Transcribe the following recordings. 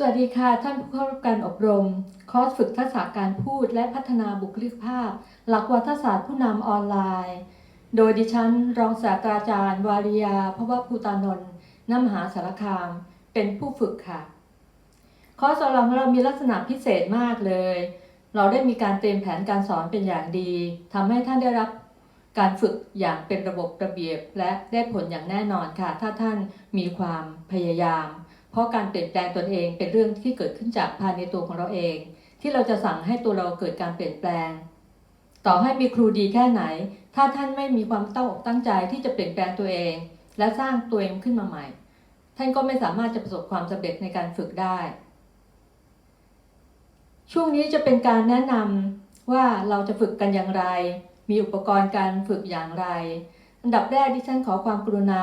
สวัสดีค่ะท่านผู้เข้ารับการอบรม คอร์สฝึกทักษะการพูดและพัฒนาบุคลิกภาพ หลักวัฒศาสตร์ผู้นำออนไลน์ โดยดิฉัน รองศาสตราจารย์ วาริยาพระวภูตานนท์นมหาสารคาม เป็นผู้ฝึกค่ะ คอร์สของเราของเรามีลักษณะพิเศษมากเลย เราได้มีการเตรียมแผนการสอนเป็นอย่างดีทำให้ท่านได้รับการฝึกอย่างเป็นระบบระเบียบ และได้ผลอย่างแน่นอนค่ะ ถ้าท่านมีความพยายาม ราะการเปลี่ยนแปลงตนเองเป็นเรื่องที่เกิดขึ้นจากภายในตัวของเราเอง ที่เราจะสั่งให้ตัวเราเกิดการเปลี่ยนแปลง ต่อให้มีครูดีแค่ไหน ถ้าท่านไม่มีความตั้งอกตั้งใจที่จะเปลี่ยนแปลงตัวเอง และสร้างตัวเองขึ้นมาใหม่ ท่านก็ไม่สามารถจะประสบความสำเร็จในการฝึกได้ ช่วงนี้จะเป็นการแนะนำว่าเราจะฝึกกันอย่างไร มีอุปกรณ์การฝึกอย่างไร อันดับแรกที่ฉันขอความกรุณา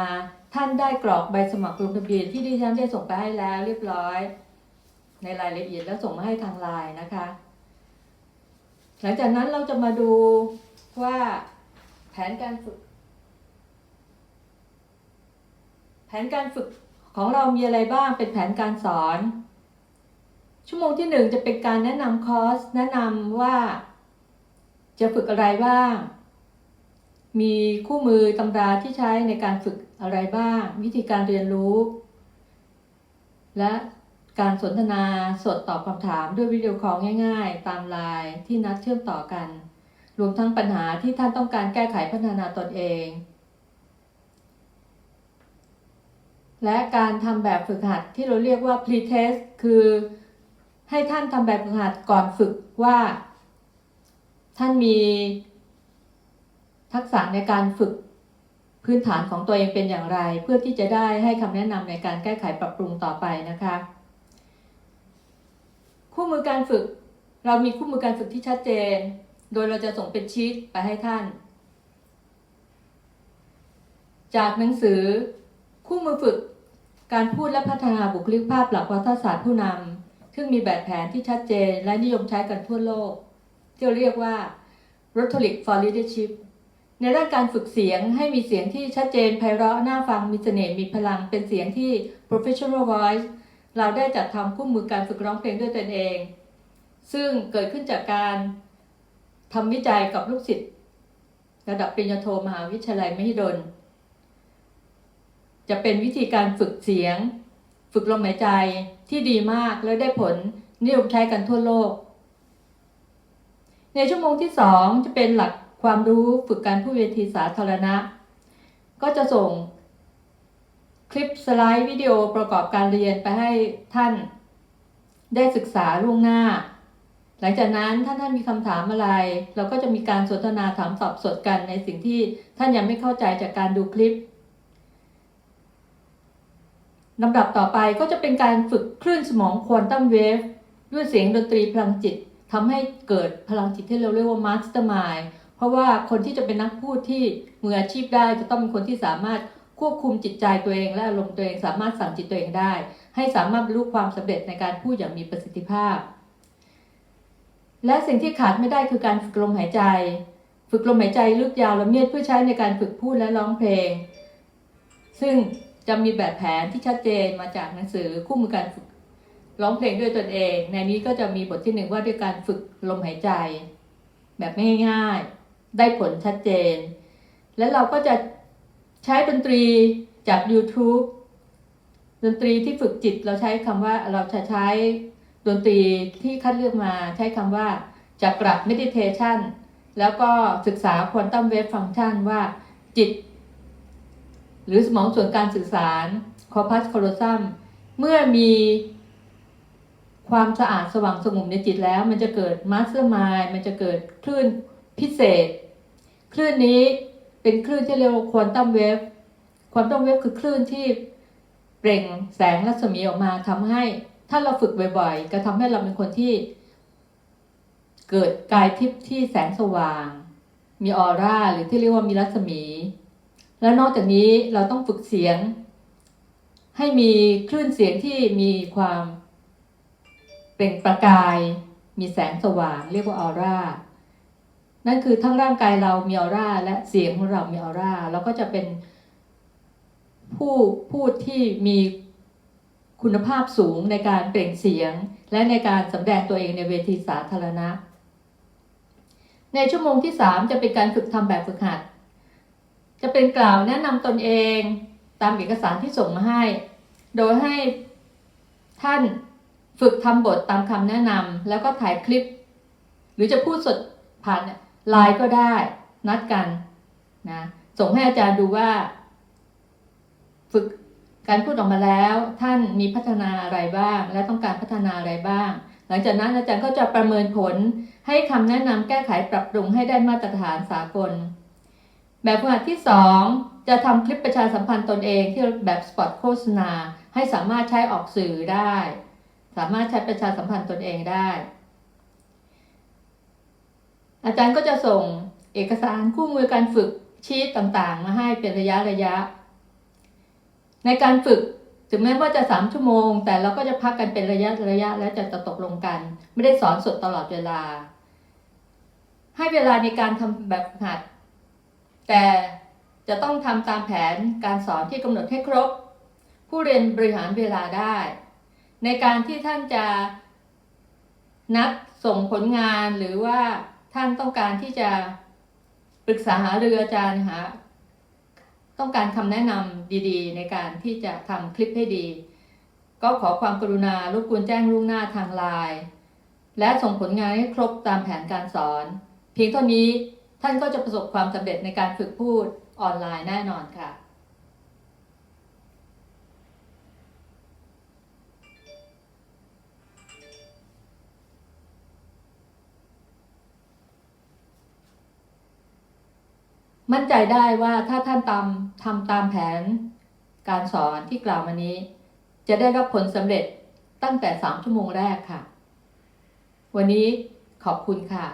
ท่านได้กรอกใบสมัครลงทะเบียนที่ดิฉันได้ส่งไปให้แล้วเรียบร้อย ในรายละเอียดแล้วส่งมาให้ทางไลน์นะคะ หลังจากนั้นเราจะมาดูว่าแผนการฝึก แผนการฝึกของเรามีอะไรบ้างเป็นแผนการสอน ชั่วโมงที่หนึ่งจะเป็นการแนะนำคอร์สแนะนำว่า จะฝึกอะไรบ้าง มีคู่มือตำราที่ใช้ในการฝึกอะไรบ้าง วิธีการเรียนรู้ และการสนทนาสดตอบคำถามด้วยวิดีโอคอลง่าย ๆ ตามไลน์ที่นัดเชื่อมต่อกัน รวมทั้งปัญหาที่ท่านต้องการแก้ไขพัฒนาตนเอง และการทำแบบฝึกหัดที่เราเรียกว่า pre-test คือ ให้ท่านทำแบบฝึกหัดก่อนฝึกว่า ท่านมี ทักษะในการฝึกพื้นฐานของตัวเองเป็นอย่างไร เพื่อที่จะได้ให้คำแนะนำในการแก้ไขปรับปรุงต่อไปนะคะ คู่มือการฝึก เรามีคู่มือการฝึกที่ชัดเจน โดยเราจะส่งเป็นชีตไปให้ท่าน จากหนังสือ คู่มือฝึก การพูดและพัฒนาบุคลิกภาพหลักวัฒศาสตร์ผู้นำซึ่งมีแบบแผนที่ชัดเจน และนิยมใช้กันทั่วโลกที่เรียกว่า Rhetoric for Leadership ในด้านการฝึกเสียงให้มีเสียงที่ชัดเจนไพเราะน่าฟังมีเสน่ห์มีพลังเป็นเสียงที่ professional voice เราได้จัดทำคู่มือการฝึกร้องเพลงด้วยตนเอง ซึ่งเกิดขึ้นจากการทำวิจัยกับลูกศิษย์ระดับปริญญาโทมหาวิทยาลัยมหิดล จะเป็นวิธีการฝึกเสียง ฝึกลมหายใจที่ดีมากและได้ผลนิยมใช้กันทั่วโลก ในชั่วโมงที่ 2 จะเป็นหลัก ความรู้ฝึกการพูดเวทีสาธารณะ ก็จะส่งคลิปสไลด์วิดีโอประกอบการเรียนไปให้ท่านได้ศึกษาล่วงหน้า หลังจากนั้นถ้าท่านมีคำถามอะไร เราก็จะมีการสนทนาถามตอบสดกันในสิ่งที่ท่านยังไม่เข้าใจจากการดูคลิปลำดับต่อไปก็จะเป็นการฝึกคลื่นสมองควอนตัมเวฟด้วยเสียงดนตรีพลังจิตทำให้เกิดพลังจิตที่เราเรียกว่ามาสเตอร์มาย เพราะว่าคนที่จะเป็นนักพูดที่มืออาชีพได้จะต้องเป็นคนที่สามารถควบคุมจิตใจตัวเอง และอารมณ์ตัวเองสามารถสั่งจิตตัวเองได้ ให้สามารถบรรลุความสำเร็จในการพูดอย่างมีประสิทธิภาพ และสิ่งที่ขาดไม่ได้คือการฝึกลมหายใจ ฝึกลมหายใจลึกยาวละเมียดเพื่อใช้ในการฝึกพูดและร้องเพลง ซึ่งจะมีแบบแผนที่ชัดเจนมาจากหนังสือคู่มือการฝึกร้องเพลงด้วยตนเอง ในนี้ก็จะมีบทที่หนึ่งว่าด้วยการฝึกลมหายใจ แบบง่ายๆ ได้ผลชัดเจน และเราก็จะใช้ดนตรีจาก YouTube ดนตรีที่ฝึกจิตเราใช้คำว่าเราจะใช้ดนตรีที่คัดเลือกมาใช้คำว่าจักระ meditation แล้วก็ศึกษาควอนตัมเวฟฟังชันว่าจิต หรือสมองส่วนการสื่อสารคอพัสโคโลซัมเมื่อมีความสะอาดสว่างสงบในจิตแล้ว มันจะเกิดมาสเตอร์มายมันจะเกิดคลื่นพิเศษ คลื่นนี้เป็นคลื่นที่เรียกว่าควอนตัมเวฟควอนตัมเวฟคือคลื่นที่เปล่งแสงรัศมีออกมาทำให้ถ้าเราฝึกบ่อยๆก็ทำให้เราเป็นคนที่ เกิดกายทิพย์ที่แสงสว่าง มีออร่าหรือที่เรียกว่ามีรัศมี แล้วนอกจากนี้เราต้องฝึกเสียง ให้มีคลื่นเสียงที่มีความเปล่งประกาย มีแสงสว่าง เรียกว่าออร่า นั่นคือทั้งร่างกายเรามีออร่า และเสียงของเรามีออร่าเราก็จะเป็นผู้พูดที่มีคุณภาพสูงในการเปล่งเสียง และในการสำแดงตัวเองในเวทีสาธารณะ ในชั่วโมงที่ 3 จะเป็นการฝึกทำแบบฝึกหัด จะเป็นกล่าวแนะนำตนเองตามเอกสารที่ส่งมาให้ โดยให้ท่านฝึกทำบทตามคำแนะนำแล้วก็ถ่ายคลิป หรือจะพูดสดผ่าน ไลน์ก็ได้นัดกันนะส่งให้อาจารย์ดูว่า ฝึกการพูดออกมาแล้วท่านมีพัฒนาอะไรบ้าง และต้องการพัฒนาอะไรบ้าง หลังจากนั้นอาจารย์ก็จะประเมินผลให้คำแนะนำแก้ไขปรับปรุงให้ได้มาตรฐานสากล แบบฝึกหัดที่ 2 จะทำคลิปประชาสัมพันธ์ตนเองที่แบบสปอตโฆษณา ให้สามารถใช้ออกสื่อได้ สามารถใช้ประชาสัมพันธ์ตนเองได้ อาจารย์ก็จะส่งเอกสารคู่มือการฝึกชีตต่างๆ มาให้เป็นระยะระยะ ในการฝึกถึงแม้ว่าจะสามชั่วโมง แต่เราก็จะพักกันเป็นระยะระยะแล้วจะตกลงกัน ไม่ได้สอนสดตลอดเวลา ให้เวลาในการทำแบบฝึกหัด แต่จะต้องทำตามแผนการสอนที่กำหนดให้ครบ ผู้เรียนบริหารเวลาได้ ในการที่ท่านจะนัดส่งผลงานหรือว่า ท่านต้องการที่จะปรึกษาหารืออาจารย์หาต้องการคำแนะนำดีๆ ในการที่จะทำคลิปให้ดี ก็ขอความกรุณารบกวนแจ้งล่วงหน้าทางไลน์และส่งผลงานให้ครบตามแผนการสอน เพียงเท่านี้ท่านก็จะประสบความสำเร็จในการฝึกพูดออนไลน์แน่นอนค่ะ มั่นใจได้ว่าถ้าท่านตามทำตามแผน การสอนที่กล่าวมานี้ จะได้รับผลสำเร็จตั้งแต่ 3 ชั่วโมงแรกค่ะ วันนี้ขอบคุณค่ะ